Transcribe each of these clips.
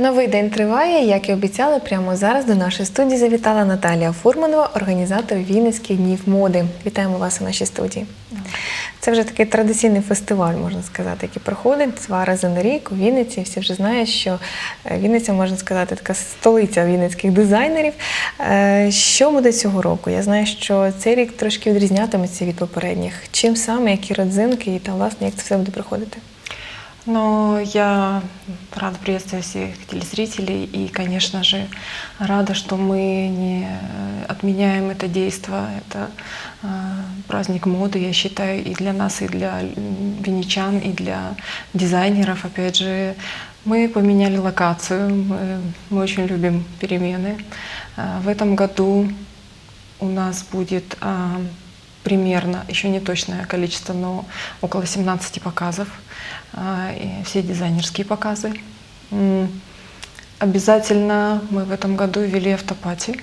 Новий день триває. Як і обіцяли, прямо зараз до нашої студії завітала Наталія Фурманова, організатор Вінницьких днів моди. Вітаємо вас у нашій студії. Це вже такий традиційний фестиваль, можна сказати, який проходить два рази на рік у Вінниці. Всі вже знають, що е, Вінниця, можна сказати, така столиця вінницьких дизайнерів. Е, Що буде цього року? Я знаю, що цей рік трошки відрізнятиметься від попередніх. Чим саме, які родзинки і там, власне, як це все буде проходити? Но я рада приветствовать всех телезрителей и, конечно же, рада, что мы не э, отменяем это действо. Это э, праздник моды, я считаю, и для нас, и для венечан, и для дизайнеров. Опять же, мы поменяли локацию, мы, мы очень любим перемены. Э, В этом году у нас будет а, примерно, еще не точное количество, но около 17 показов. а, все дизайнерские показы. Обязательно мы в этом году ввели автопати,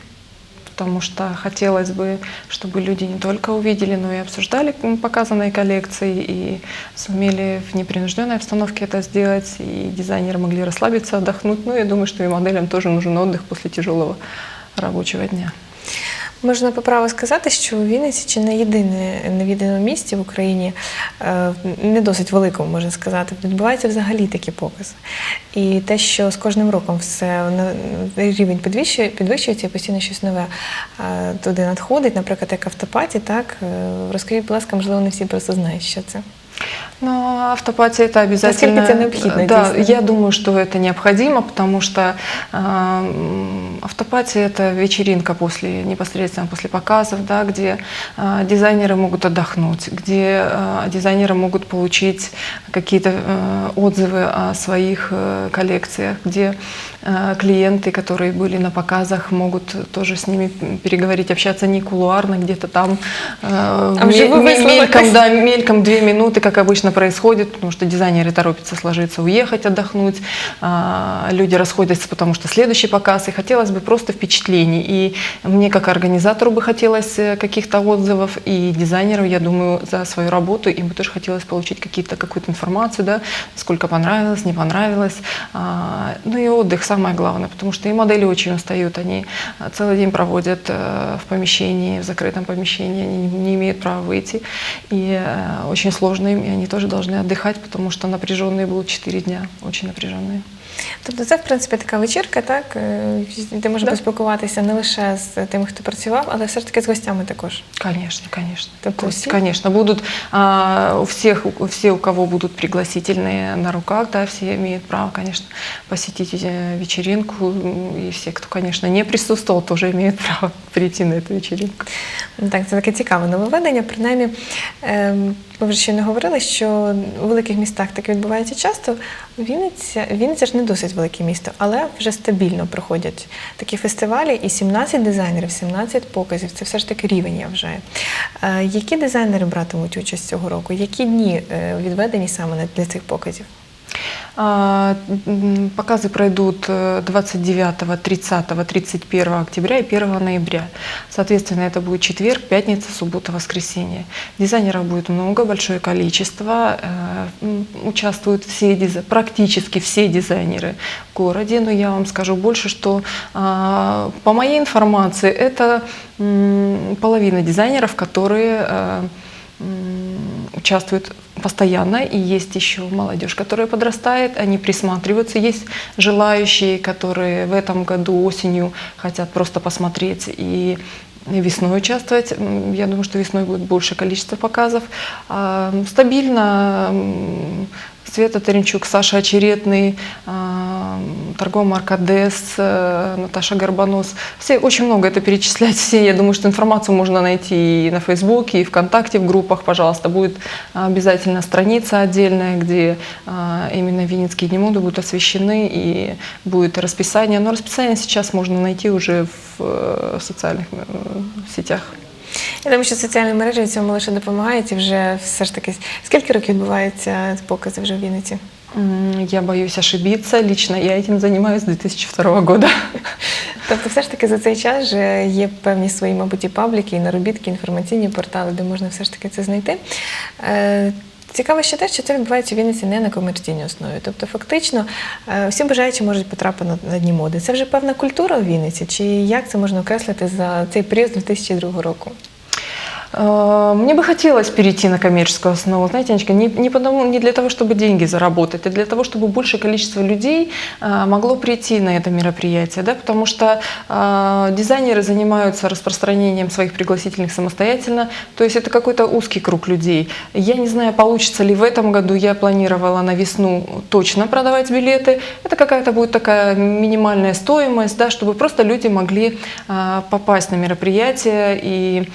потому что хотелось бы, чтобы люди не только увидели, но и обсуждали показанные коллекции и сумели в непринужденной обстановке это сделать, и дизайнеры могли расслабиться, отдохнуть. Ну, я думаю, что и моделям тоже нужен отдых после тяжелого рабочего дня. Можна по праву сказати, що Вінниці чи не єдине невідданому місті в Україні, е, не досить великому, можна сказати, відбуваються взагалі такі покази. І те, що з кожним роком все рівень підвищує, підвищується і постійно щось нове е, туди надходить, наприклад, як автопаті, так е, розкажіть, будь ласка, можливо, не всі просто знають, що це. Но автопати это обязательно. Насколько это необходимо, Да, я думаю, что это необходимо, потому что э, м, автопати это вечеринка после непосредственно после показов, да, где э, дизайнеры могут отдохнуть, где э, дизайнеры могут получить какие-то э, отзывы о своих э, коллекциях, где э, клиенты, которые были на показах, могут тоже с ними переговорить, общаться не кулуарно, где-то там э, А вживую ме- ме- мельком, да, мельком две минуты, как обычно происходит, потому что дизайнеры торопятся сложиться, уехать, отдохнуть. А, Люди расходятся, потому что следующий показ. И хотелось бы просто впечатлений. И мне, как организатору, бы хотелось э, каких-то отзывов. И дизайнеру, я думаю, за свою работу им бы тоже хотелось получить какие-то, какую-то информацию, да, сколько понравилось, не понравилось. А, Ну и отдых самое главное, потому что и модели очень устают. Они а, целый день проводят э, в помещении, в закрытом помещении, они не- имеют права выйти. И э, очень сложно и они тоже должны отдыхать, потому что напряженные будут 4 дня, очень напряженные. Тобто це, в принципі, така вечірка, так, е, де можна Да. поспілкуватися не лише з тими, хто працював, але все ж таки з гостями також. Конечно, конечно. Тобто Гости, всі? конечно, будут а, у всех, у- все, у кого будут пригласительные на руках, да, все имеют право, конечно, посетить э, вечеринку. И все, кто, конечно, не присутствовал, тоже имеют право прийти на эту вечеринку. Ну, Так, це таке цікаве нововведення. Принаймні, ем, ми вже ще не говорили, що у великих містах таке відбувається часто. Вінниця, Вінниця ж не досить велике місто, але вже стабільно проходять такі фестивалі, і 17 дизайнерів, 17 показів. Це все ж таки рівень, я вважаю. Е, які дизайнери братимуть участь цього року? Які дні е, відведені саме для цих показів? А, Показы пройдут э, 29, 30, 31 октября и 1 ноября. Соответственно, это будет четверг, пятница, суббота, воскресенье. Дизайнеров будет много, большое количество. Э, Участвуют все, практически все дизайнеры в городе. Но я вам скажу больше, что а, по моей информации это половина дизайнеров, которые э, участвуют постоянно, и есть еще молодежь, которая подрастает, они присматриваются, есть желающие, которые в этом году осенью хотят просто посмотреть и весной участвовать. Я думаю, что весной будет больше количество показов. А, Стабильно Света Таренчук, Саша Очеретный, а, торговая марка ДЭС, э, Наташа Горбонос. Все, очень много это перечислять. Все, я думаю, что информацию можно найти и на Фейсбуке, и ВКонтакте, в группах, пожалуйста. Будет обязательно страница отдельная, где а, именно Винницкие дни моды будут освещены, и будет расписание. Но расписание сейчас можно найти уже в э, социальных э, сетях. Я думаю, що соціальні мережі в цьому лише допомагають і вже все ж таки скільки років відбуваються покази вже в Вінниці? Я боюсь ошибиться. Лично я этим занимаюсь с 2002 года. Тобто, все ж таки за цей час вже є певні свої, мабуть, і пабліки, і наробітки, інформаційні портали, де можна все ж таки це знайти. Е, Цікаво ще те, що це відбувається у Вінниці не на комерційній основі. Тобто, фактично, е, всі бажаючі можуть потрапити на- дні моди. Це вже певна культура у Вінниці, чи як це можна окреслити за цей період з 2002 року? Э, Мне бы хотелось перейти на коммерческую основу, знаете, Анечка, не, не, потому, не для того, чтобы деньги заработать, а для того, чтобы большее количество людей э, могло прийти на это мероприятие, да, потому что э, дизайнеры занимаются распространением своих пригласительных самостоятельно, то есть это какой-то узкий круг людей. Я не знаю, получится ли в этом году, я планировала на весну точно продавать билеты, это какая-то будет такая минимальная стоимость, да, чтобы просто люди могли э, попасть на мероприятие и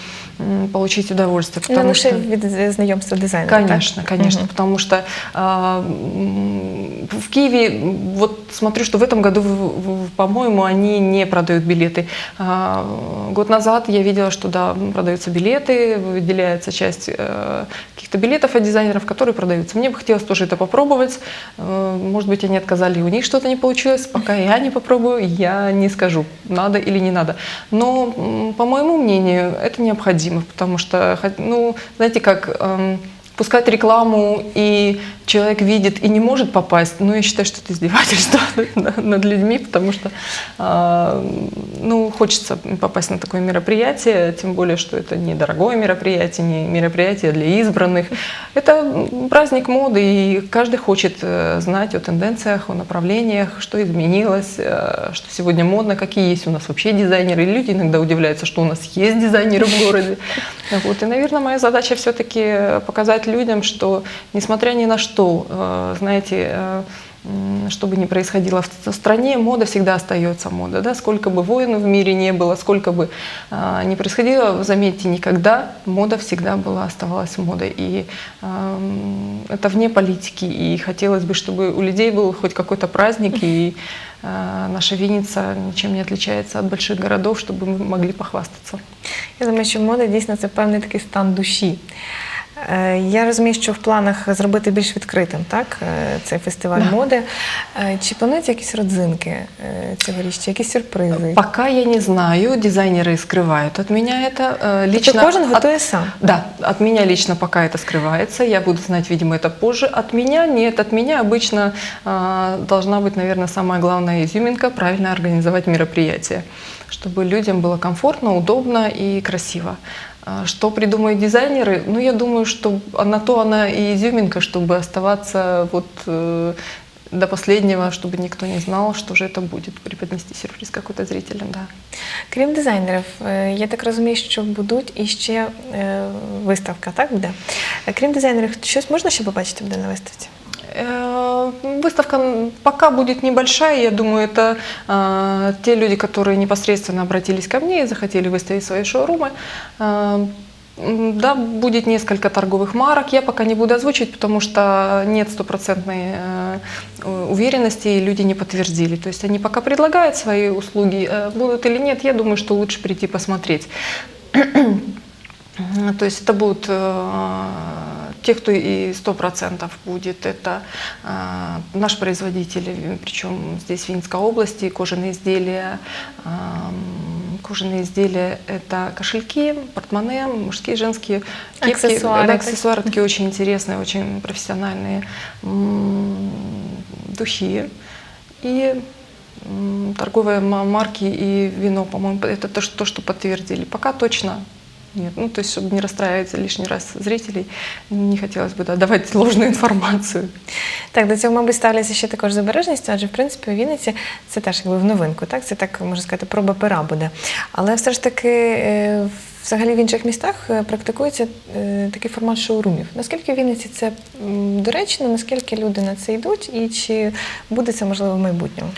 получить удовольствие. Потому что... від знайомства дизайнера. так? Конечно, конечно, Мгм. потому что м, в Киеве, вот смотрю, что в этом году, по-моему, они не продают билеты. А, Год назад я видела, что да, продаются билеты, выделяется часть э, каких-то билетов от дизайнеров, которые продаются. Мне бы хотелось тоже это попробовать. Э, Может быть, они отказали, и у них что-то не получилось. Пока я не попробую, я не скажу, надо или не надо. Но, по моему мнению, это необходимо, потому что, ну, знаете, как эм, пускать рекламу, и человек видит и не может попасть, ну, я считаю, что это издевательство над- людьми, потому что, а, ну, хочется попасть на такое мероприятие, тем более, что это недорогое мероприятие, не мероприятие для избранных. Это праздник моды, и каждый хочет э, знать о тенденциях, о направлениях, что изменилось, э, что сегодня модно, какие есть у нас вообще дизайнеры. Люди иногда удивляются, что у нас есть дизайнеры в городе. Вот. И, наверное, моя задача все-таки показать людям, что, несмотря ни на что, э, знаете, э, что бы ни происходило в стране, мода всегда остается мода. Да? Сколько бы войн в мире не было, сколько бы э, ни происходило, заметьте, никогда мода всегда была, оставалась модой. И эм, это вне политики. И хотелось бы, чтобы у людей был хоть какой-то праздник, и э, наша Винница ничем не отличается от больших городов, чтобы мы могли похвастаться. Я думаю, що мода дійсно це певний такий стан душі. Е, Я розумію, що в планах зробити більш відкритим так, е, цей фестиваль Да. моди. Е, Чи плануються якісь родзинки е, цьогоріч, чи якісь сюрпризи? Пока я не знаю, дизайнеры скрывают от меня это. Э, Лично Тобто кожен от- готує сам. Да, от меня лично пока это скрывается. Я буду знать, видимо, это позже. От меня нет. От меня обычно а, должна быть, наверное, самая главная изюминка – правильно организовать мероприятие, чтобы людям было комфортно, удобно и красиво. А, Что придумают дизайнеры? Ну, я думаю, что на то она и изюминка, чтобы оставаться вот э, до последнего, чтобы никто не знал, что же это будет, преподнести сюрприз какой-то зрителям, да. Крім дизайнерів, е, я так розумію, що будуть іще е, виставка, так буде? Е, Крім дизайнерів, щось можна ще побачити буде на виставці? Э, Выставка пока будет небольшая, я думаю, это э, те люди, которые непосредственно обратились ко мне и захотели выставить свои шоурумы. Э, Да, будет несколько торговых марок. Я пока не буду озвучивать, потому что нет стопроцентной уверенности, и люди не подтвердили. То есть они пока предлагают свои услуги, будут или нет, я думаю, что лучше прийти посмотреть. То есть это будут те, кто и 100% будет. Это э, наш производитель, причем здесь в Винской области, кожаные изделия. эм, Кожаные изделия – это кошельки, портмоне, мужские, женские, кепки. Аксессуары Да, такие. аксессуары такие очень интересные, очень профессиональные. Духи и торговые ма- марки и вино, по-моему, это то, что подтвердили. Пока точно нет. Ну, то есть, чтобы не расстраивать лишний раз зрителей, не хотелось бы да, давать ложную информацию. Так, до цього, мабуть, ставляться ще також з адже в принципі у Вінниці це теж якби в новинку, так? Це так можна сказати, проба пера буде. Але все ж таки, е, взагалі в інших містах е, практикується е, такий формат шоурумів. Наскільки в Вінниці це доречно, наскільки люди на це йдуть, і чи буде це можливо в майбутньому?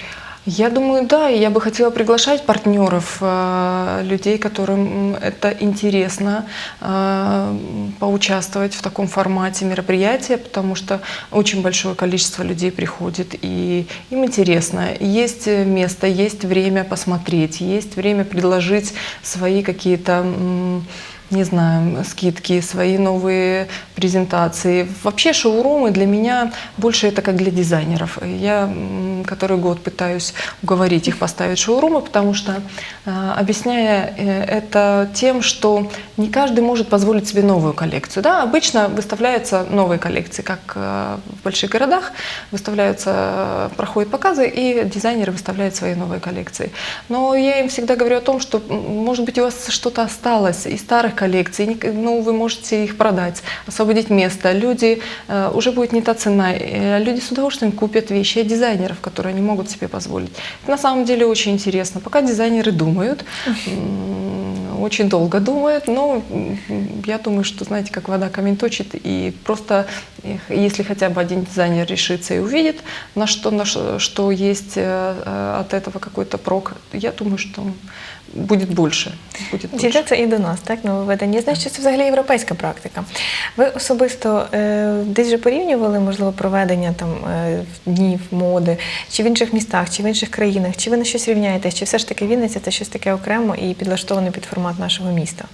Я думаю, да, и я бы хотела приглашать партнеров, э, людей, которым это интересно, э, поучаствовать в таком формате мероприятия, потому что очень большое количество людей приходит, и им интересно. Есть место, есть время посмотреть, есть время предложить свои какие-то не знаю, скидки, свои новые презентации. Вообще шоурумы для меня больше это как для дизайнеров. Я который год пытаюсь уговорить их поставить шоурумы, потому что э, объясняя э, это тем, что не каждый может позволить себе новую коллекцию. Да, обычно выставляются новые коллекции, как э, в больших городах выставляются, э, проходят показы, и дизайнеры выставляют свои новые коллекции. Но я им всегда говорю о том, что, может быть, у вас что-то осталось из старых коллекций, не- ну, вы можете их продать, освободить место. Люди, э, уже будет не та цена, э, люди с удовольствием купят вещи от дизайнеров, которые они могут себе позволить. Это на самом деле очень интересно. Пока дизайнеры думают, очень долго думают, но я думаю, что, знаете, как вода камень точит, и просто если хотя бы один дизайнер решится и увидит, на что, на ш- что есть э, от этого какой-то прок, я думаю, что будет больше. Будет больше. Дійдеться і до нас, так, нововведення. Я знаю, що це взагалі європейська практика. Ви особисто е, десь вже порівнювали, можливо, проведення там е, днів моди, чи в інших містах, чи в інших країнах, чи ви на щось рівняєтесь, чи все ж таки Вінниця це щось таке окремо і підлаштоване під формат нашого міста?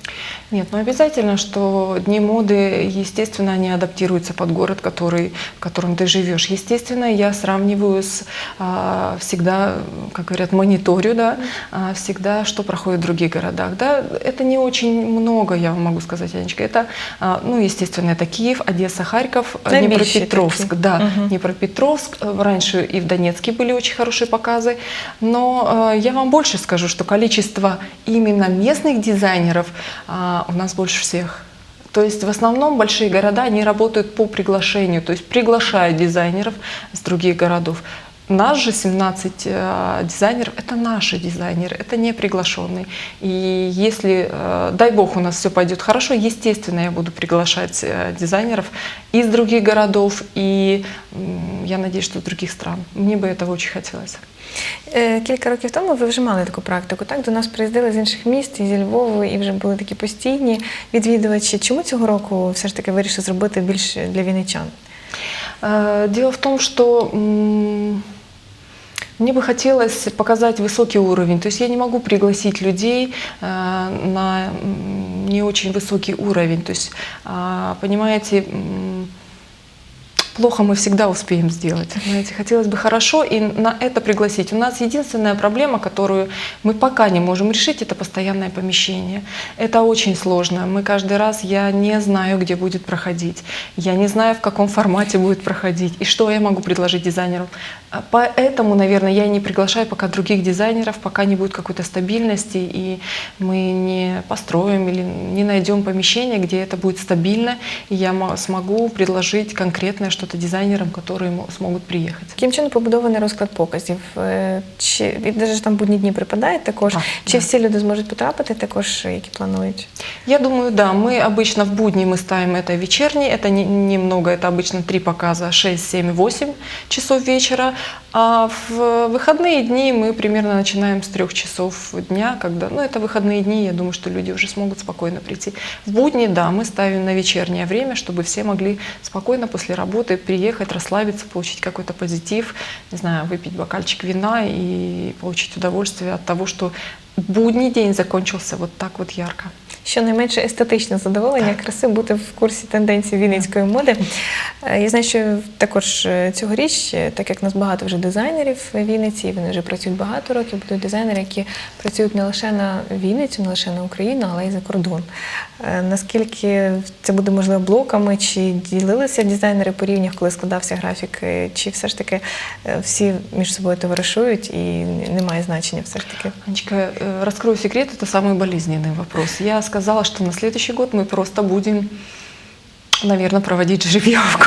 Нет, ну обязательно, что дни моды, естественно, они адаптируются под город, который, в котором ты живешь. Естественно, я сравниваю с а, всегда, как говорят, мониторю, да, а, всегда, что проходит в других городах. Да, это не очень много, я вам могу сказать, Анечка. Это, а, ну, естественно, это Киев, Одесса, Харьков, э, Наибольшие Днепропетровск. такие. Да, Мгм. Днепропетровск. Э, Раньше и в Донецке были очень хорошие показы. Но э, я вам больше скажу, что количество именно местных дизайнеров а, у нас больше всех. То есть в основном большие города, они работают по приглашению, то есть приглашают дизайнеров с других городов Нас же 17 э, дизайнеров, это наши дизайнеры, это не приглашенные. И если, э, дай бог, у нас все пойдет хорошо, естественно, я буду приглашать э, дизайнеров из других городов и, м, я надеюсь, что из других стран. Мне бы этого очень хотелось. Е, Кілька років тому ви вже мали таку практику. Так до нас приїздили з інших міст, і зі Львову, і вже були такі постійні відвідувачі. Чому цього року все ж таки вирішили зробити більше для вінничан? Э, Дело в том, что м, мне бы хотелось показать высокий уровень. То есть я не могу пригласить людей э, на не очень высокий уровень. То есть, а, понимаете, плохо мы всегда успеем сделать. Знаете, хотелось бы хорошо и на это пригласить. У нас единственная проблема, которую мы пока не можем решить, это постоянное помещение. Это очень сложно. Мы каждый раз, я не знаю, где будет проходить. Я не знаю, в каком формате будет проходить и что я могу предложить дизайнеру. А Поэтому, наверное, я не приглашаю пока других дизайнеров, пока не будет какой-то стабильности, и мы не построим или не найдем помещение, где это будет стабильно, и я мо- смогу предложить конкретное что-то дизайнерам, которые мо- смогут приехать. Яким чином побудований розклад показів? Е, Чи і навіть там будні дні припадають також? Так, Чи да. всі люди зможуть потрапити також, які планують? Я думаю, да, мы обычно в будни мы ставим это вечерний, это не- немного, это обычно три показа, 6, 7, 8 часов вечера, а в выходные дни мы примерно начинаем с трех часов дня, когда, ну это выходные дни, я думаю, что люди уже смогут спокойно прийти. В будни, да, мы ставим на вечернее время, чтобы все могли спокойно после работы приехать, расслабиться, получить какой-то позитив, не знаю, выпить бокальчик вина и получить удовольствие от того, что будний день закончился вот так вот ярко. Щонайменше естетичне задоволення, краси бути в курсі тенденцій вінницької моди. Е, Я знаю, що також е, цьогоріч, е, так як у нас багато вже дизайнерів в Вінниці, і вони вже працюють багато років, будуть дизайнери, які працюють не лише на Вінницю, не лише на Україну, але й за кордон. Е, Наскільки це буде можливо блоками, чи ділилися дизайнери по рівнях, коли складався графік, е, чи все ж таки е, всі між собою товаришують і немає значення все ж таки? Анечка, э, раскрою секрет, это самый болезненный вопрос. Я сказала, что на следующий год мы просто будем, наверное, проводить жеребьевку.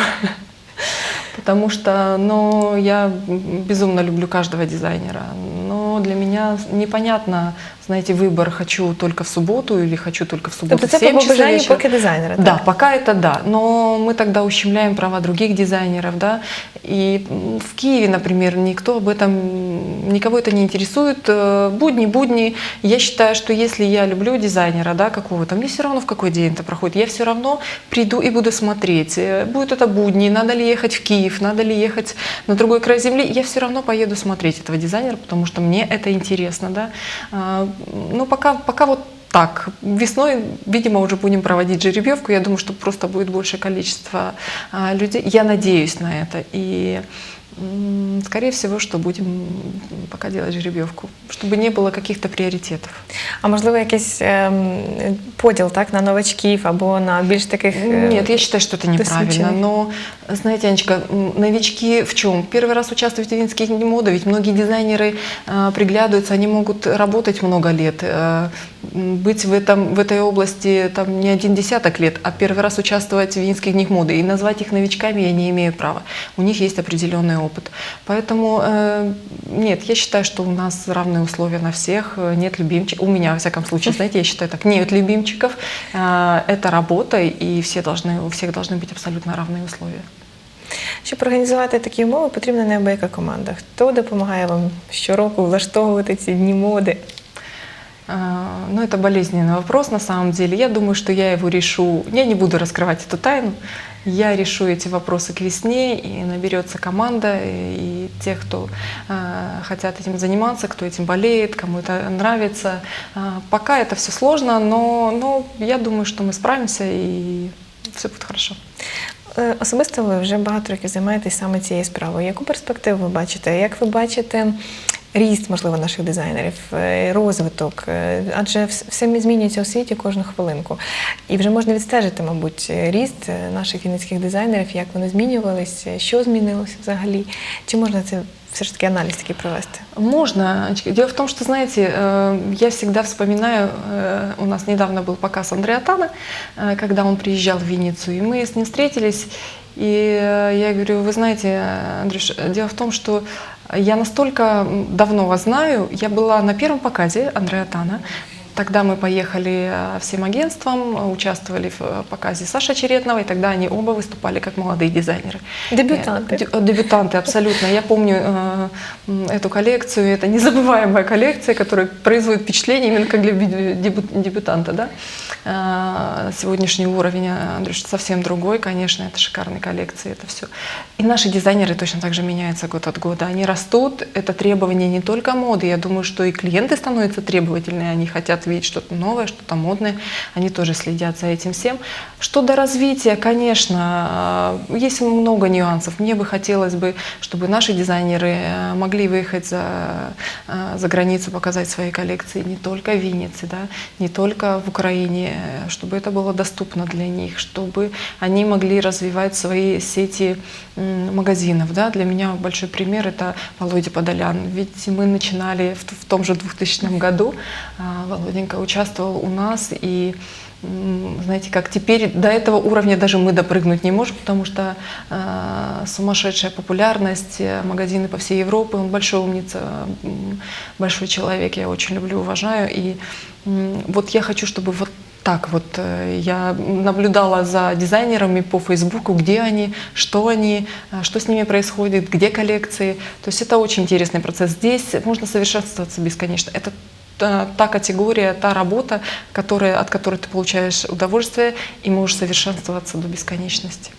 Потому что ну, я безумно люблю каждого дизайнера. Но для меня непонятно, знаете, выбор хочу только в субботу или хочу только в субботу Тобто в це 7 по часов вечера. поки дизайнера. Да, так? пока это да. Но мы тогда ущемляем права других дизайнеров, да. И в Киеве, например, никто об этом, никого это не интересует. Э, Будни, будни. Я считаю, что если я люблю дизайнера, да, какого-то, мне все равно в какой день это проходит. Я все равно приду и буду смотреть. Э, Будет это будни, надо ли ехать в Киев, надо ли ехать на другой край земли. Я все равно поеду смотреть этого дизайнера, потому что мне это интересно, да. Ну, пока, пока вот так, весной, видимо, уже будем проводить жеребьевку. Я думаю, что просто будет большее количество а, людей. Я надеюсь на это. И скорее всего, что будем пока делать жеребьевку, чтобы не было каких-то приоритетов. А можливо, якийсь ем, поділ так, на новачків або на більш таких. е, Нет, я считаю, что это неправильно. досвідчених? Но, знаете, Анечка, м, новички в чем? Первый раз участвуют в Винских днях моды, ведь многие дизайнеры э, приглядываются, они могут работать много лет, э, м, быть в, этом, в этой области там, не один десяток лет, а первый раз участвовать в Винских днях моды. И назвать их новичками я не имею права. У них есть определенный опыт. Поэтому, э, нет, я считаю, что у нас равные условия на всех, э, нет любимчиков. У меня, во всяком случае, знаете, я считаю так, нет любимчиков. Э, Это работа, и все должны, у всех должны быть абсолютно равные условия. Щоб організувати такі умови, потрібна неабияка команда. Хто допомагає вам щороку влаштовувати ці дні моди? А, Ну, это болезненный вопрос на самом деле. Я думаю, что я его решу. Я не буду раскрывать эту тайну. Я решу эти вопросы к весне, и наберется команда, и, и те, кто а, хотят этим заниматься, кто этим болеет, кому это нравится. А, пока это все сложно, но, но я думаю, что мы справимся, и все будет хорошо. Е, Особисто ви вже багато років займаєтесь саме цією справою. Яку перспективу ви бачите? Як ви бачите ріст, можливо, наших дизайнерів, е, розвиток? Е, Адже вс- все змінюється у світі кожну хвилинку. І вже можна відстежити, мабуть, ріст е, наших вінницьких дизайнерів, як вони змінювалися, що змінилося взагалі. Чи можна це все ж таки аналіз такий провести? Можно. Дело в том, что, знаете, э, я всегда вспоминаю, э, у нас недавно был показ Андреатана, э, когда он приезжал в Винницу, и мы с ним встретились, и я говорю, вы знаете, Андрюш, дело в том, что я настолько давно вас знаю, я была на первом показе Андреатана, Тогда мы поехали э, всем агентством, участвовали в э, показе Саши Черетного, и тогда они оба выступали как молодые дизайнеры. Дебютанты. Э, деб- Дебютанты, абсолютно. Я помню эту коллекцию, это незабываемая коллекция, которая производит впечатление именно как для дебютанта. Да? Сегодняшний уровень, Андрюш, совсем другой, конечно, это шикарные коллекции, это все. И наши дизайнеры точно так же меняются год от года. Они растут, это требование не только моды, я думаю, что и клиенты становятся требовательные, они хотят видеть что-то новое, что-то модное, они тоже следят за этим всем. Что до развития, конечно, э, есть много нюансов. Мне бы хотелось бы, чтобы наши дизайнеры э, могли выехать за, э, за границу, показать свои коллекции не только в Виннице, да, не только в Украине, чтобы это было доступно для них, чтобы они могли развивать свои сети магазинов. Да. Для меня большой пример – это Володя Подолян. Ведь мы начинали в, в том же 2000 году, а, Володенька участвовал у нас, и знаете, как теперь до этого уровня даже мы допрыгнуть не можем, потому что э, сумасшедшая популярность, э, магазины по всей Европе, он большой умница, большой человек, я очень люблю, уважаю. И м, вот я хочу, чтобы вот так вот э, я наблюдала за дизайнерами по Фейсбуку, где они, что они, э, что с ними происходит, где коллекции. То есть это очень интересный процесс. Здесь можно совершенствоваться бесконечно. Это та, та категория, та работа, которая, от которой ты получаешь удовольствие и можешь совершенствоваться до бесконечности.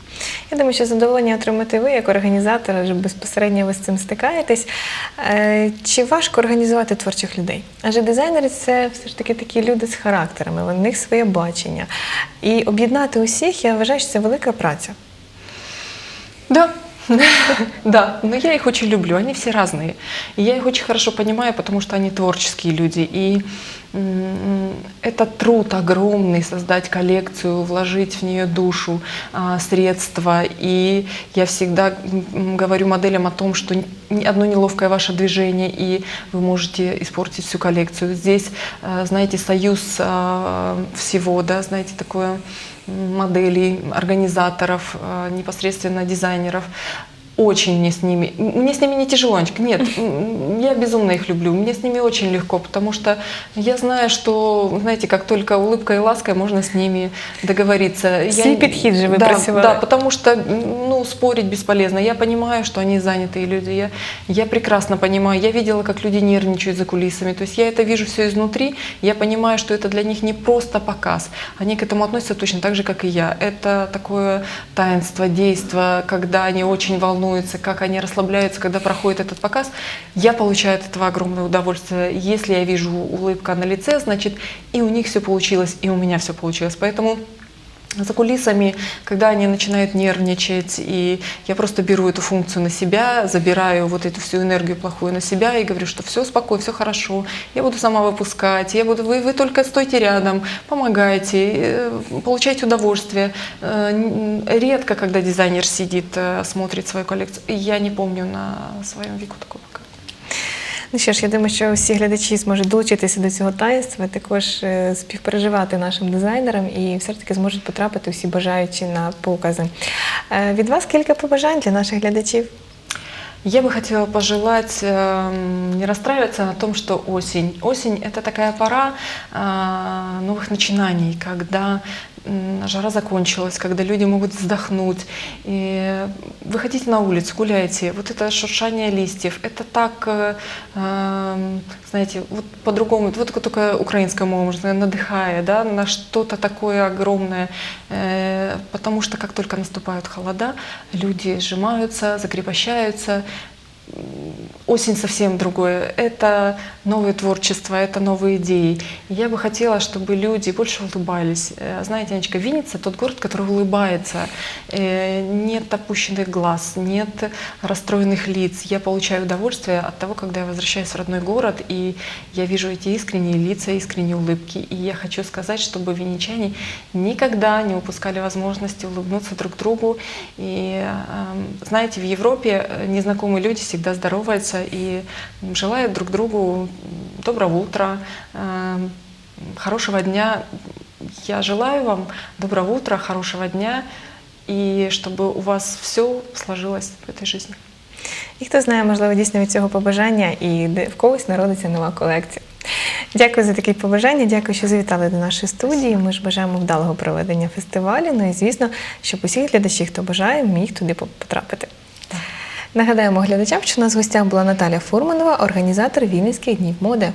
Я думаю, що задоволення отримати ви як організатор, адже безпосередньо ви з цим стикаєтесь. Е, Чи важко організувати творчих людей? Адже дизайнери це все ж таки такі люди з характерами, у них своє бачення. І об'єднати усіх, я вважаю, що це велика праця. Да, да, но я их очень люблю, они все разные. И я их очень хорошо понимаю, потому что они творческие люди. И это труд огромный создать коллекцию, вложить в нее душу, а, средства. И я всегда говорю моделям о том, что одно неловкое ваше движение, и вы можете испортить всю коллекцию. Здесь, а, знаете, союз а, всего, да, знаете, такое моделей, организаторов, э, непосредственно дизайнеров Очень мне с ними, м, мне с ними не тяжело, Анечка, нет, м, я безумно их люблю, мне с ними очень легко, потому что я знаю, что, знаете, как только улыбкой и лаской можно с ними договориться. Я Свій не- підхід же ви да, працювали. Да, потому что, м, ну, спорить бесполезно. Я понимаю, что они занятые люди, я, я прекрасно понимаю, я видела, как люди нервничают за кулисами, то есть я это вижу все изнутри, я понимаю, что это для них не просто показ, они к этому относятся точно так же, как и я. Это такое таинство, действо, когда они очень волнуются, волнуются, как они расслабляются, когда проходит этот показ. Я получаю от этого огромное удовольствие. Если я вижу улыбка на лице, значит и у них все получилось, и у меня все получилось. Поэтому за кулисами, когда они начинают нервничать, и я просто беру эту функцию на себя, забираю вот эту всю энергию плохую на себя и говорю, что все спокойно, все хорошо, я буду сама выпускать, я буду, вы, вы только стойте рядом, помогайте, э, получайте удовольствие. Э, Редко, когда дизайнер сидит, э, смотрит свою коллекцию, я не помню на своем веку такого. Ну що ж, я думаю, що всі глядачі зможуть долучитися до цього таїнства, також е, співпереживати нашим дизайнерам і все ж таки зможуть потрапити всі бажаючі на покази. Е, Від вас кілька побажань для наших глядачів. Я бы хотела пожелать эм, не расстраиваться на том, что осень. Осень – это такая пора а, новых начинаний, когда м, жара закончилась, когда люди могут вздохнуть. И выходите на улицу, гуляйте. Вот это шуршание листьев, это так, э, эм, знаете, вот по-другому, вот только украинская мова, можно надыхая, да, на что-то такое огромное. Э, Потому что как только наступают холода, люди сжимаются, закрепощаются, осень совсем другое. Это новое творчество, это новые идеи. Я бы хотела, чтобы люди больше улыбались. Э, Знаете, Анечка, Винница – тот город, который улыбается. Э, Нет опущенных глаз, нет расстроенных лиц. Я получаю удовольствие от того, когда я возвращаюсь в родной город, и я вижу эти искренние лица, искренние улыбки. И я хочу сказать, чтобы винничане никогда не упускали возможности улыбнуться друг другу. И эм, знаете, в Европе э, незнакомые люди всегда здороваются и желают друг другу доброго утра, эм, хорошего дня. Я желаю вам доброго утра, хорошего дня, и чтобы у вас все сложилось в этой жизни. І хто знає, можливо, дійсно від цього побажання і де- в когось народиться нова колекція. Дякую за такі побажання. Дякую, що завітали до нашої студії. Ми ж бажаємо вдалого проведення фестивалю. Ну і звісно, щоб усі глядачі, хто бажає, міг туди потрапити. Нагадаємо глядачам, що у нас в гостях була Наталя Фурманова, організатор Вінницьких днів моди.